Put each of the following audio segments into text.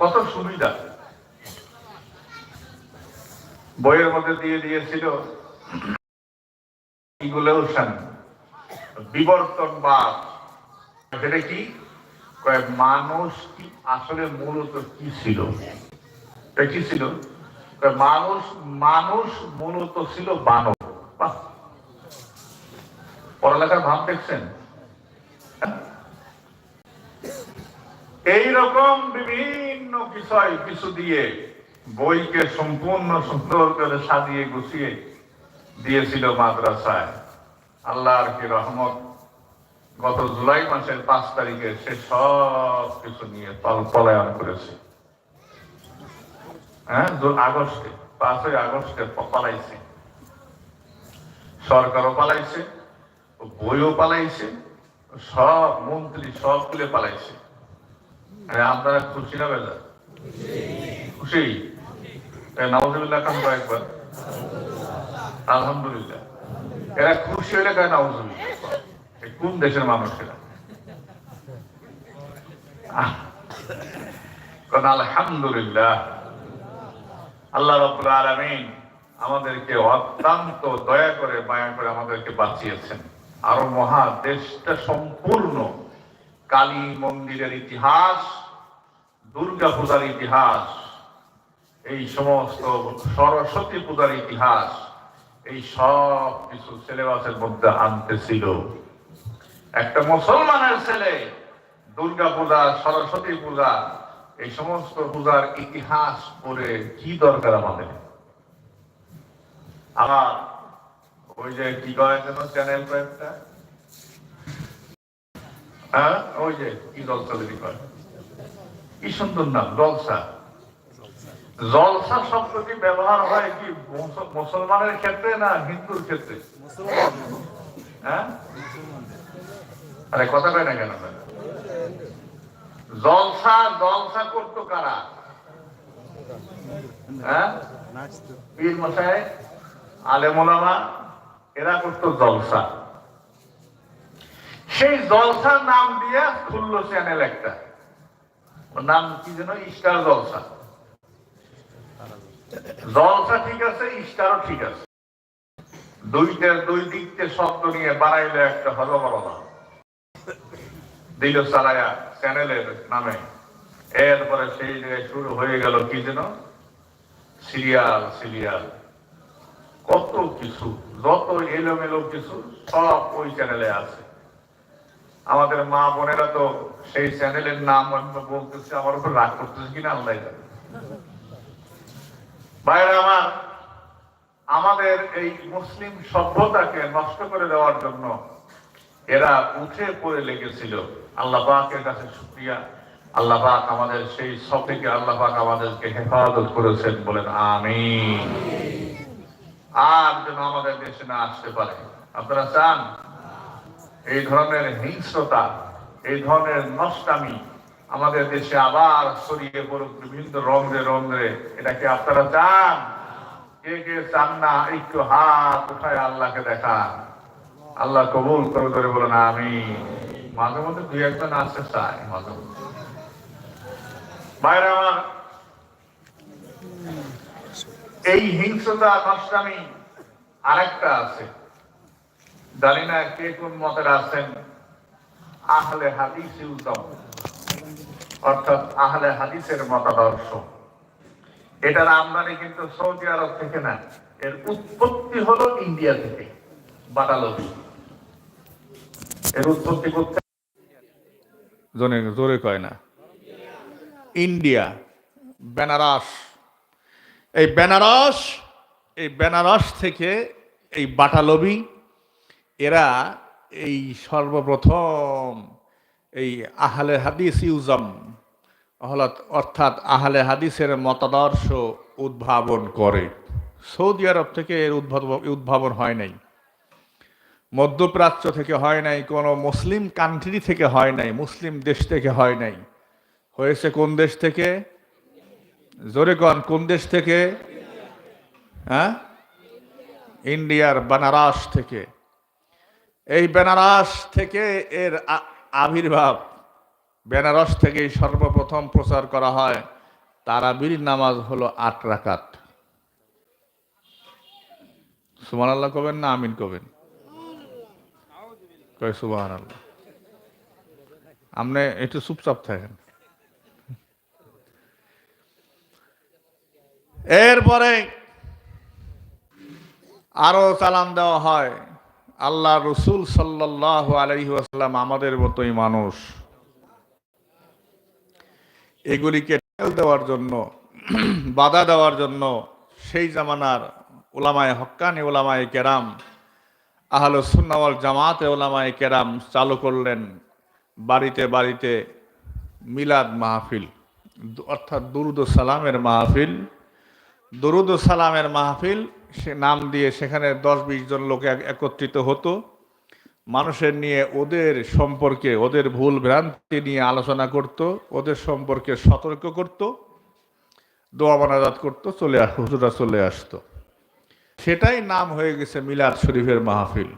কত সুবিধা? বইয়ের মধ্যে দিয়ে দিয়েছিল। বিবর্তনবাদ। সেটা কি? মানুষ কি আসলে মূলত কি ছিল? কি ছিল? মানুষ মানুষ মূলত ছিল বানর। পড়ালেখার ভাব দেখছেন? এই রকম বিভিন্ন বিষয় কিছু দিয়ে বইকে সম্পূর্ণ সুন্দর করে সাজিয়ে গুছিয়ে দিয়েছিল মাদ্রাসায়। আল্লাহর কি রহমত? গত জুলাই মাসের পাঁচ তারিখে সে সব কিছু নিয়ে পল- পলায়ন করেছে। হ্যাঁ আগস্টে, পাঁচই আগস্টে পালাইছে। সরকারও পালাইছে, বইও পালাইছে, সব মন্ত্রী সব তুলে পালাইছে। আপনারা খুশি না বেলা খুশি? নওয়াজুল্লাহ খান কয়েকবার আলহামদুলিল্লাহ। এরা খুশি হলে কেন নওয়াজুল্লাহ এ কোন দেশের মানুষেরা কোন আলহামদুলিল্লাহ। আল্লাহ রব্বুল আলামিন আমাদেরকে অত্যন্ত দয়া করে, মায়া করে আমাদেরকে বাঁচিয়েছেন। আরও মহা দেশটা সম্পূর্ণ কালী মন্দিরের ইতিহাস দুর্গা পূজার ইতিহাস, এই সমস্ত সরস্বতী পূজার ইতিহাস, এই সব কিছু সিলেবাসের মধ্যে আনতেছিল একটা মুসলমানের ছেলে দুর্গা পূজা সরস্বতী পূজা, এই সমস্ত পূজার ইতিহাস পড়ে কি দরকার আমাদের? আমার ওই যে কি কয় যেন চ্যানেল কয়েকটা? হ্যাঁ ওই যে কি যদি কয়? কি সুন্দর নাম জলসা। জলসা শব্দটি ব্যবহার হয় কি মুসলমানের ক্ষেত্রে না হিন্দুর ক্ষেত্রে? হ্যাঁ? আরে কথা কয় না কেন জলসা জলসা করতো কারা? হ্যাঁ? পীর মশাই, আলেমোলামা, এরা করতো জলসা। সেই জলসার নাম দিয়ে খুললো চ্যানেল একটা। ওর নাম কি যেন? স্টার জলসা। জলসা ঠিক আছে স্টারও ঠিক আছে। দুইটার দুই দিকতে শব্দ নিয়ে বানাইলে একটা হজবরলা দিল চালায়া চ্যানেলের নামে। এরপরে সেই জায়গায় শুরু হয়ে গেল কি যেন? Serial serial. কত কিছু, যত এলোমেলো কিছু সব ওই চ্যানেলে আছে। আমাদের মা বোনেরা তো সেই চ্যানেলের নাম আমি তো বলতেছি, আমার উপর রাগ করতেছে কিনা আল্লাহ জানে। ভাইরা আমার, আমাদের এই মুসলিম সভ্যতাকে নষ্ট করে দেওয়ার জন্য এরা উঠে পড়ে লেগেছিল। আল্লাহ পাকের কাছে শুক্রিয়া। আল্লাহ পাক আমাদের সেই সব থেকে আল্লাহ পাক আমাদেরকে হেফাজত করেছেন বলেন আমি আর যেন আমাদের দেশে না আসতে পারে। আপনারা চান এই ধরনের হিংস্রতা, এই ধরনের নষ্টামি আমাদের দেশে আবার ছড়িয়ে পড়ুক বিভিন্ন রন্ধ্রে রন্ধ্রে। এটাকে আপনারা চান? কে কে চান না, একটু হাত উঠায় আল্লাহকে দেখা আল্লাহ কবুল করে করে বলেন আমি মাঝে মধ্যে দুই একজন আসতে চাই, মাঝে মধ্যে। বাইরে আমার, এই হিংস্রতা, নষ্টামি আরেকটা আছে। জানি না কে কোন মতের আছেন আহলে হাদিস উত্তম অর্থাৎ আহলে হাদিসের মতাদর্শ। এটার আমদানি কিন্তু সৌদি আরব থেকে না, এর উৎপত্তি হলো ইন্ডিয়া থেকে, বাটালবি। এর উৎপত্তি করতে জনে জোরে কয় না। ইন্ডিয়া, বেনারস। এই বেনারস এই বেনারস থেকে এই বাটালবি এরা এই সর্বপ্রথম এই আহলে হাদিস ইউজম অর্থাৎ আহলে হাদিসের মতাদর্শ উদ্ভাবন করে। সৌদি আরব থেকে এর উদ্ভাবন হয় নাই। মধ্যপ্রাচ্য থেকে হয় নাই, কোনো মুসলিম কান্ট্রি থেকে হয় নাই, মুসলিম দেশ থেকে হয় নাই। হয়েছে কোন দেশ থেকে? জোরে কন, কোন দেশ থেকে? হ্যাঁ? ইন্ডিয়ার, বানারস থেকে। এই বেনারস থেকে এর আবির্ভাব। বেনারস থেকেই সর্বপ্রথম প্রচার করা হয় তারাবির নামাজ হলো আট রাকাত। সুমান আল্লাহ কবেন না আমিন কবেন? কয় আল্লাহ আপনি একটু চুপচাপ থাকেন। এরপরে আরও চালান দেওয়া হয়। আল্লাহ রসুল সাল্লাহ আলহি আসাল্লাম আমাদের মতোই মানুষ। এগুলিকে ঠেল দেওয়ার জন্য, বাধা দেওয়ার জন্য সেই জামানার ওলামায় হক্কানি ওলামায় কেরাম, আহল সুন্নাওয়াল জামাতে ওলামায় কেরাম চালু করলেন বাড়িতে বাড়িতে মিলাদ মাহফিল, অর্থাৎ দুরুদ সালামের মাহফিল। দরুদ সালামের মাহফিল সে নাম দিয়ে সেখানে দশ বিশ জন লোক এক- একত্রিত হতো। মানুষের নিয়ে ওদের সম্পর্কে, ওদের ভুল ভ্রান্তি নিয়ে আলোচনা করত, ওদের সম্পর্কে সতর্ক করত, দোয়া মানাজাত করতো, চলে আস হুজুরা চলে আসতো। সেটাই নাম হয়ে গেছে মিলাদ শরীফের মাহফিল।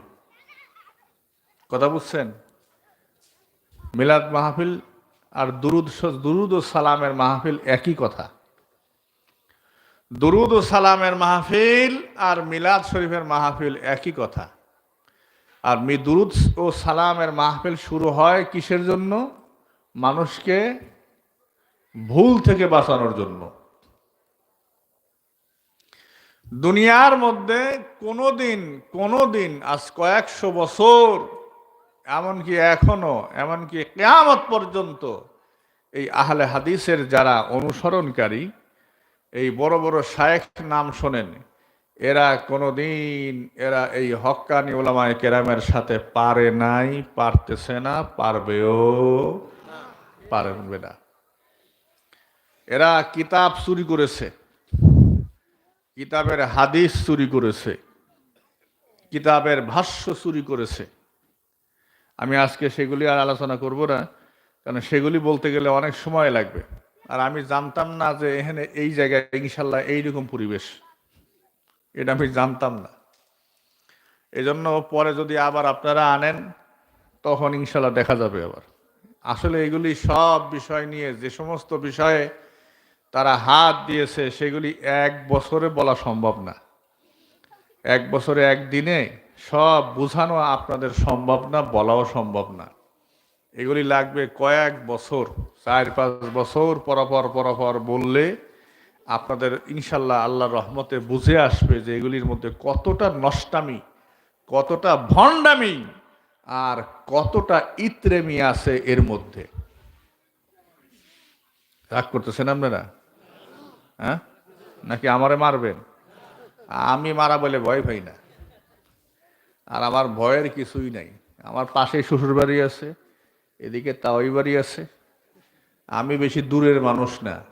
কথা বুঝছেন? মিলাদ মাহফিল আর দুরুদ দুরুদ ও সালামের মাহফিল একই কথা। দুরুদ ও সালামের মাহফিল আর মিলাদ শরীফের মাহফিল একই কথা। আর মি দুরুদ ও সালামের মাহফিল শুরু হয় কিসের জন্য? মানুষকে ভুল থেকে বাঁচানোর জন্য। দুনিয়ার মধ্যে কোনোদিন কোনোদিন আজ কয়েকশো বছর, এমনকি এখনও, এমনকি কেয়ামত পর্যন্ত এই আহলে হাদিসের যারা অনুসরণকারী এই বড় বড় শায়েখ নাম শোনেন। এরা কোনোদিন এরা এই হক্কানি ওলামায় কেরামের সাথে পারে নাই, পারতেছে না, পারবেও, পারবে না। এরা কিতাব চুরি করেছে। কিতাবের হাদিস চুরি করেছে। কিতাবের ভাষ্য চুরি করেছে। আমি আজকে সেগুলি আর আলোচনা করব না, কারণ সেগুলি বলতে গেলে অনেক সময় লাগবে। আর আমি জানতাম না যে এখানে এই জায়গায় ইনশাল্লাহ এইরকম পরিবেশ। এটা আমি জানতাম না। এজন্য পরে যদি আবার আপনারা আনেন, তখন ইনশাল্লাহ দেখা যাবে আবার। আসলে এগুলি সব বিষয় নিয়ে যে সমস্ত বিষয়ে তারা হাত দিয়েছে, সেগুলি এক বছরে বলা সম্ভব না। এক বছরে একদিনে সব বোঝানো আপনাদের সম্ভব না, বলাও সম্ভব না। এগুলি লাগবে কয়েক বছর, চার পাঁচ বছর পরপর পরপর বললে আপনাদের ইনশাল্লাহ আল্লাহ রহমতে বুঝে আসবে যে এগুলির মধ্যে কতটা নষ্টামি, কতটা ভণ্ডামি আর কতটা ইত্রেমি আছে এর মধ্যে। রাগ করতেছেন আপনারা? হ্যাঁ? নাকি আমারে মারবেন? আমি মারা বলে ভয় পাই না। আর আমার ভয়ের কিছুই নাই। আমার পাশে শ্বশুর বাড়ি আছে এদিকে তাওই বাড়ি আছে। আমি বেশি দূরের মানুষ না।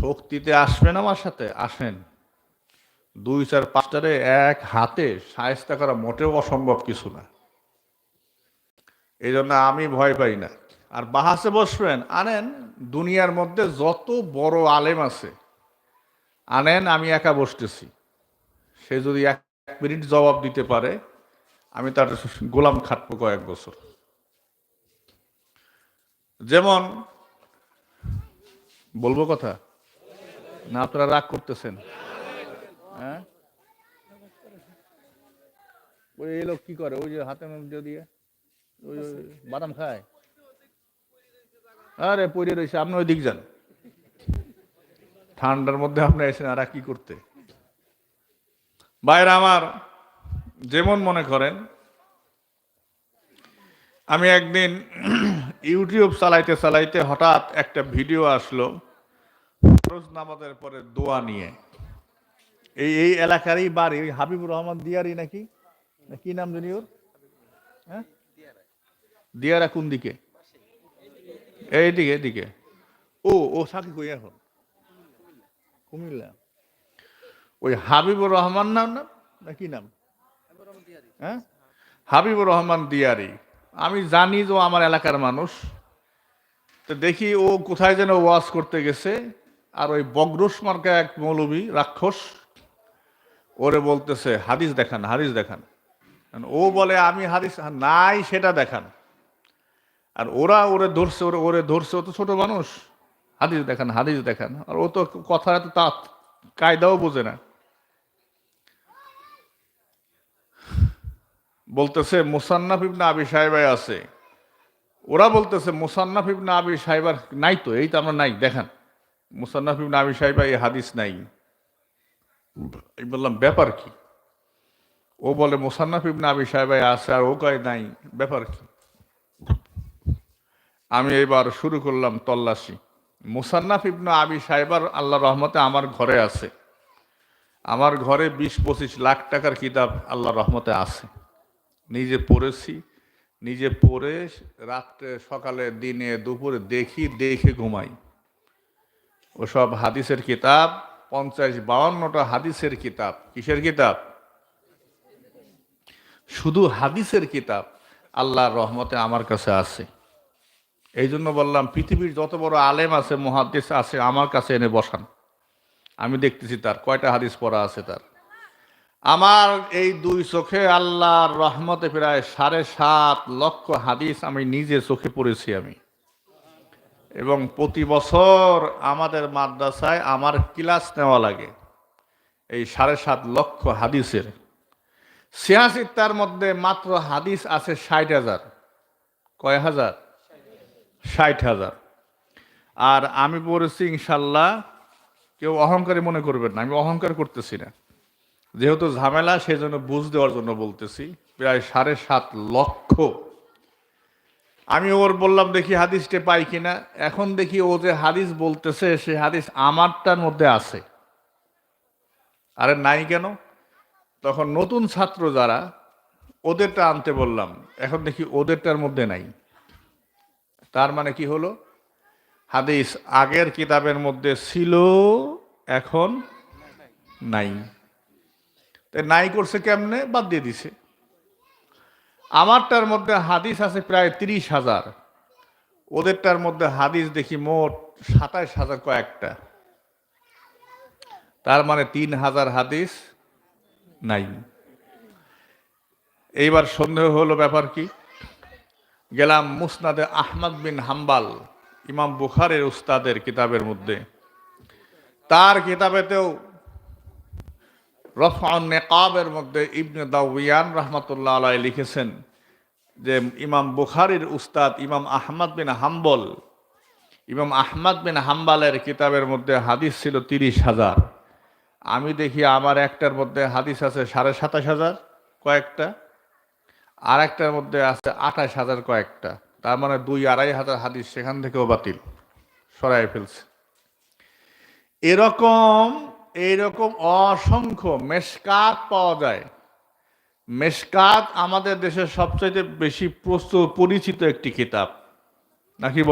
শক্তিতে আসবেন আমার সাথে? আসেন। দুই, চার, পাঁচটারে এক হাতে সায়স্তা করা মোটেও অসম্ভব কিছু না। এই জন্য আমি ভয় পাই না। আর বাহাসে বসবেন, আনেন, দুনিয়ার মধ্যে যত বড় আলেম আছে, আনেন, আমি একা বসতেছি। সে যদি এক মিনিট জবাব দিতে পারে, আমি তার গোলাম খাটবো কয়েক বছর। যেমন বলব কথা? না আপনারা রাগ করতেছেন। হ্যাঁ? ওই এই লোক কি করে? ওই যে হাতে মধ্যে দিয়ে ওই বাদাম খায়? আরে পড়ে রয়েছে আপনি ওই দিক যান। ঠান্ডার মধ্যে আপনি এসেছেন আর কি করতে? বাইরে আমার যেমন মনে করেন আমি একদিন ইউটিউব চালাইতে চালাইতে হঠাৎ একটা ভিডিও আসলো, ফরজ নামাজের পরে দোয়া নিয়ে। এই এই এলাকারই বাড়ি, ওই হাবিবুর রহমান দিয়ারি নাকি? কি নাম জানি ওর? হ্যাঁ? দিয়ারা কোন দিকে? এইদিকে এদিকে ও ও সাকি কই এখন? কুমিল্লা। ওই হাবিবুর রহমান নাম না? না, কি নাম? হ্যাঁ? হাবিবুর রহমান দিয়ারি। আমি জানি যে ও আমার এলাকার মানুষ। তো দেখি ও কোথায় যেন ওয়াজ করতে গেছে। আর ওই বগ্রস মার্কা এক মৌলবী, রাক্ষস, ওরে বলতেছে, হাদিস দেখান হাদিস দেখান। ও বলে, আমি হাদিস নাই, সেটা দেখান। আর ওরা ওরে ধরছে, ওরে ওরে ধরছে, ও তো ছোট মানুষ। হাদিস দেখান হাদিস দেখান। আর ও তো কথা এত তা কায়দাও বোঝে না। বলতেছে, মুসান্নাফ ইবনে আবি সাহেবাই আছে। ওরা বলতেছে, মুসান্নাফ ইবনে আবি সাহেবার নাই তো, এই তো আমরা নাই, দেখান। মুসান্নাফ ইবনে আবি সাহেবা এই হাদিস নাই। বললাম, ব্যাপার কি? ও বলে, মুসান্নাফ ইবনে আবি সাহেবাই আছে আর ও কয় নাই, ব্যাপার কি? আমি এবার শুরু করলাম তল্লাশি। মুসান্নাফ ইবনে আবি সাহেবার আল্লাহ রহমতে আমার ঘরে আছে। আমার ঘরে বিশ পঁচিশ লাখ টাকার কিতাব আল্লাহ রহমতে আছে। নিজে পড়েছি, নিজে পড়ে রাত্রে, সকালে, দিনে, দুপুরে দেখি, দেখে ঘুমাই। ওসব হাদিসের কিতাব, পঞ্চাশ বাউন্নটা হাদিসের কিতাব। কিসের কিতাব? শুধু হাদিসের কিতাব আল্লাহর রহমতে আমার কাছে আছে। এই জন্য বললাম, পৃথিবীর যত বড় আলেম আছে মহাদিস আছে, আমার কাছে এনে বসান। আমি দেখতেছি তার, কয়টা হাদিস পড়া আছে তার? আমার এই দুই চোখে আল্লাহর রহমতে প্রায় সাড়ে সাত লক্ষ হাদিস আমি নিজে চোখে পড়েছি আমি। এবং প্রতি বছর আমাদের মাদ্রাসায় আমার ক্লাস নেওয়া লাগে এই সাড়ে সাত লক্ষ হাদিসের। ছিয়াশি তার মধ্যে মাত্র হাদিস আছে ষাট হাজার। কয় হাজার? ষাট হাজার। আর আমি পড়েছি ইনশাল্লাহ, কেউ অহংকারী মনে করবেন না, আমি অহংকার করতেছি না। যেহেতু ঝামেলা সেই জন্য বুঝ দেওয়ার জন্য বলতেছি। প্রায় সাড়ে সাত লক্ষ। আমি ওর বললাম, দেখি হাদিসটা পাই কিনা? এখন দেখি ও যে হাদিস বলতেছে, সে হাদিস আমারটার মধ্যে আছে। আরে নাই কেন? তখন নতুন ছাত্র যারা, ওদেরটা আনতে বললাম। এখন দেখি ওদেরটার মধ্যে নাই। তার মানে কি হলো? হাদিস আগের কিতাবের মধ্যে ছিল, এখন নাই। তাই নাই করছে কেমনে? বাদ দিয়ে দিছে। আমারটার মধ্যে হাদিস আছে প্রায় তিরিশ হাজার। ওদেরটার মধ্যে হাদিস দেখি মোট সাতাইশ হাজার কয়েকটা। তার মানে তিন হাজার হাদিস নাই। এইবার সন্দেহ হলো ব্যাপার কি? গেলাম মুসনাদে আহমদ বিন হাম্বাল, ইমাম বুখারের উস্তাদের কিতাবের মধ্যে। তার কিতাবেতেও রফাউন নেকাবের মধ্যে ইবনে দাউয়ান রহমতুল্লাহ আলাই লিখেছেন যে ইমাম বুখারির উস্তাদ ইমাম আহমদ বিন হাম্বল, ইমাম আহমদ বিন হাম্বালের কিতাবের মধ্যে হাদিস ছিল তিরিশ হাজার। আমি দেখি আমার একটার মধ্যে হাদিস আছে সাড়ে সাতাশ হাজার কয়েকটা আর একটার মধ্যে আছে আঠাশ হাজার কয়েকটা। তার মানে দুই আড়াই হাজার হাদিস সেখান থেকেও বাতিল সরাই ফেলছে। এরকম এইরকম অসংখ্য মেসকাত পাওয়া যায়। মেসকাত আমাদের দেশের সবচেয়ে বেশি প্রস্তুত, পরিচিত একটি কিতাব। নাকি